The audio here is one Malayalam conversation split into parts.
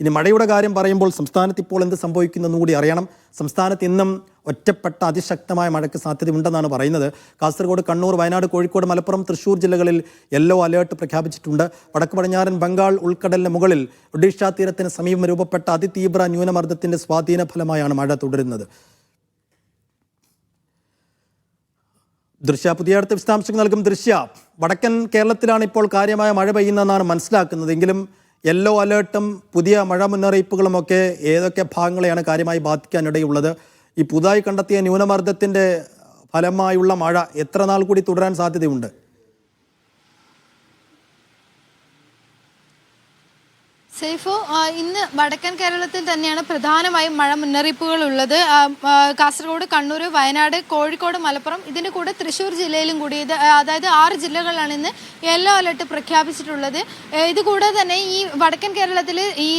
ഇനി മഴയുടെ കാര്യം പറയുമ്പോൾ സംസ്ഥാനത്ത് ഇപ്പോൾ എന്ത് സംഭവിക്കുന്നതെന്ന് കൂടി അറിയണം. സംസ്ഥാനത്ത് ഇന്നും ഒറ്റപ്പെട്ട അതിശക്തമായ മഴയ്ക്ക് സാധ്യതയുണ്ടെന്നാണ് പറയുന്നത്. കാസർഗോഡ് കണ്ണൂർ വയനാട് കോഴിക്കോട് മലപ്പുറം തൃശ്ശൂർ ജില്ലകളിൽ യെല്ലോ അലേർട്ട് പ്രഖ്യാപിച്ചിട്ടുണ്ട്. വടക്ക് പടിഞ്ഞാറൻ ബംഗാൾ ഉൾക്കടലിന് മുകളിൽ ഒഡീഷ തീരത്തിന് സമീപം രൂപപ്പെട്ട അതിതീവ്ര ന്യൂനമർദ്ദത്തിന്റെ സ്വാധീന ഫലമായാണ് മഴ തുടരുന്നത്. ദൃശ്യ പുതിയ അടുത്ത വിശദാംശങ്ങൾ നൽകും ദൃശ്യ. വടക്കൻ കേരളത്തിലാണ് ഇപ്പോൾ കാര്യമായ മഴ പെയ്യുന്നതെന്നാണ് മനസ്സിലാക്കുന്നത്. എങ്കിലും യെല്ലോ അലേർട്ടും പുതിയ മഴ മുന്നറിയിപ്പുകളും ഒക്കെ ഏതൊക്കെ ഭാഗങ്ങളെയാണ് കാര്യമായി ബാധിക്കാനിടയുള്ളത്? ഈ പുതുതായി കണ്ടെത്തിയ ന്യൂനമർദ്ദത്തിന്റെ ഫലമായുള്ള മഴ എത്ര നാൾ കൂടി തുടരാൻ സാധ്യതയുണ്ട്? സൈഫു ഇന്ന് വടക്കൻ കേരളത്തിൽ തന്നെയാണ് പ്രധാനമായും മഴ മുന്നറിയിപ്പുകൾ ഉള്ളത്. കാസർഗോഡ് കണ്ണൂർ വയനാട് കോഴിക്കോട് മലപ്പുറം ഇതിന്റെ കൂടെ തൃശ്ശൂർ ജില്ലയിലും കൂടി ഇത് അതായത് ആറ് ജില്ലകളിലാണ് ഇന്ന് യെല്ലോ അലർട്ട് പ്രഖ്യാപിച്ചിട്ടുള്ളത്. ഇതുകൂടാതെ തന്നെ ഈ വടക്കൻ കേരളത്തിൽ ഈ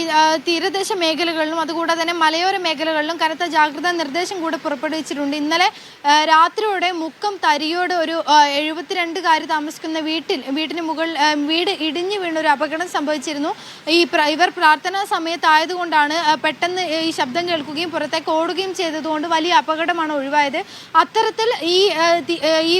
തീരദേശ മേഖലകളിലും അതുകൂടാതെ തന്നെ മലയോര മേഖലകളിലും കനത്ത ജാഗ്രതാ നിർദ്ദേശം കൂടെ പുറപ്പെടുവിച്ചിട്ടുണ്ട്. ഇന്നലെ രാത്രിയോടെ മുക്കം തരിയോട് ഒരു എഴുപത്തിരണ്ടുകാർ താമസിക്കുന്ന വീട്ടിൽ വീടിന് മുകളിൽ വീട് ഇടിഞ്ഞു വീണ ഒരു അപകടം സംഭവിച്ചിരുന്നു. ഈ ഇവർ പ്രാർത്ഥനാ സമയത്തായതുകൊണ്ടാണ് പെട്ടെന്ന് ഈ ശബ്ദം കേൾക്കുകയും പുറത്തേക്ക് ഓടുകയും ചെയ്തതുകൊണ്ട് വലിയ അപകടമാണ് ഒഴിവായത്. അത്തരത്തിൽ ഈ ഈ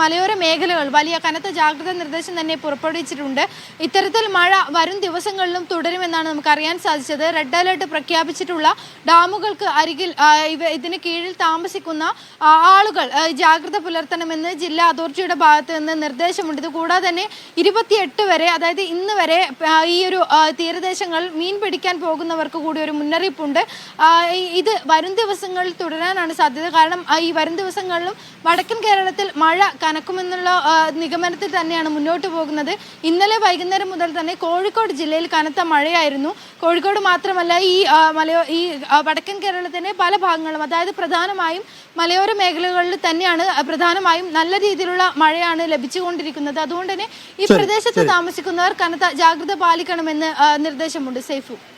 മലയോര മേഖലകൾ വലിയ കനത്ത ജാഗ്രത നിർദ്ദേശം തന്നെ പുറപ്പെടുവിച്ചിട്ടുണ്ട്. ഇത്തരത്തിൽ മഴ വരും ദിവസങ്ങളിലും തുടരുമെന്നാണ് നമുക്ക് അറിയാൻ സാധിച്ചത്. റെഡ് അലേർട്ട് പ്രഖ്യാപിച്ചിട്ടുള്ള ഡാമുകൾക്ക് അരികിൽ ഇതിന് കീഴിൽ താമസിക്കുന്ന ആളുകൾ ജാഗ്രത പുലർത്തണമെന്ന് ജില്ലാ അതോറിറ്റിയുടെ ഭാഗത്ത് നിന്ന് നിർദ്ദേശമുണ്ട്. ഇത് കൂടാതെ തന്നെ ഇരുപത്തിയെട്ട് വരെ അതായത് ഇന്ന് വരെ ഈ ഒരു ആ, തീരദേശങ്ങൾ മീൻ പിടിക്കാൻ പോകുന്നവർക്ക് കൂടി ഒരു മുന്നറിയിപ്പുണ്ട്. ഇത് വരും ദിവസങ്ങളിൽ തുടരാനാണ് സാധ്യത. കാരണം ഈ വരും ദിവസങ്ങളിലും വടക്കൻ കേരളത്തിൽ മഴ കനക്കുമെന്നുള്ള നിഗമനത്തിൽ തന്നെയാണ് മുന്നോട്ട് പോകുന്നത്. ഇന്നലെ വൈകുന്നേരം മുതൽ തന്നെ കോഴിക്കോട് ജില്ലയിൽ കനത്ത മഴയായിരുന്നു. കോഴിക്കോട് മാത്രമല്ല ഈ മലയോ ഈ വടക്കൻ കേരളത്തിന്റെ പല ഭാഗങ്ങളും അതായത് പ്രധാനമായും മലയോര മേഖലകളിൽ തന്നെയാണ് പ്രധാനമായും നല്ല രീതിയിലുള്ള മഴയാണ് ലഭിച്ചുകൊണ്ടിരിക്കുന്നത്. അതുകൊണ്ട് തന്നെ ഈ പ്രദേശത്ത് താമസിക്കുന്നവർ കനത്ത ജാഗ്രത പാലിക്കണമെന്ന് നിർദ്ദേശമുണ്ട്. സേഫു.